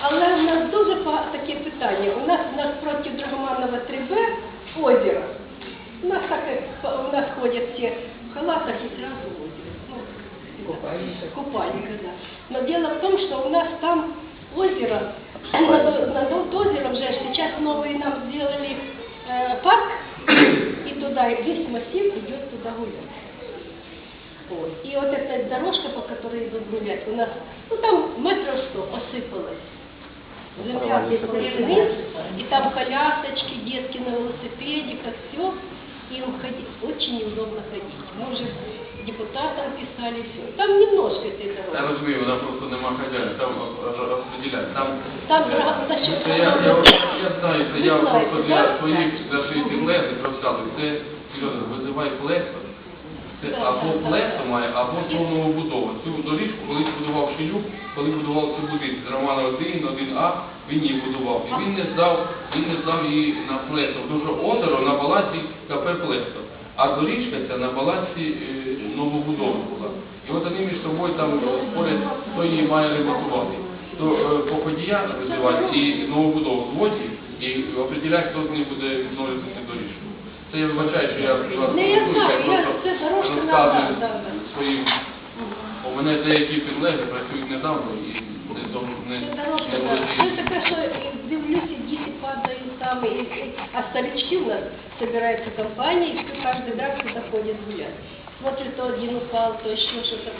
Але в нас дуже таке питання. У нас напроти Драгоманова 3Б озеро. У нас так у нас ходять всі в халатах і сразу в озеро. Ну, Купальника. Купальника, да. Но дело в том, что у нас там озеро, над, озером же сейчас новый нам сделали э, парк, и туда весь массив идет туда гулять. Вот. И вот эта дорожка, по которой идут гулять, у нас, ну там метров сто осыпалась. Земля здесь вниз, и там колясочки, детки на велосипедиках, все. Им ходить очень неудобно ходить. Мы уже депутатам писали все. Там немножко этой Я дороги. розумію, вона просто нема хазяїна, там роз- розподіляють. Там, Там е, дорога- за що? це я, я, я знаю, це Ви я знаєте, просто для так? своїх, для своїх підлеглих розказую. Це, серйозно, визивай плексо. Це або так. має, або повного будова. Цю доріжку колись будував Шилюк, коли будував цю будинок з Романа 1, 1А, він її будував. І він не здав, він не здав її на плексо, тому що озеро на балансі КП Плексо. А доріжка ця на балансі е, новобудови була. І от вони між собою там спорять, хто її має ремонтувати. То е, походія визивати і новобудову зводять, і определяють, хто з них буде відновлювати доріжку. Це я вибачаю, що я вас Не, я знаю, я- це дорожка розказую надо, да, да. Своїм. У мене деякі підлеги працюють недавно і не не, таке, що дивлюся, діти падають там, і, і- а старички у нас собираются компанії, и каждый раз заходять гуляти. Смотрит, то один упал, то еще что-то.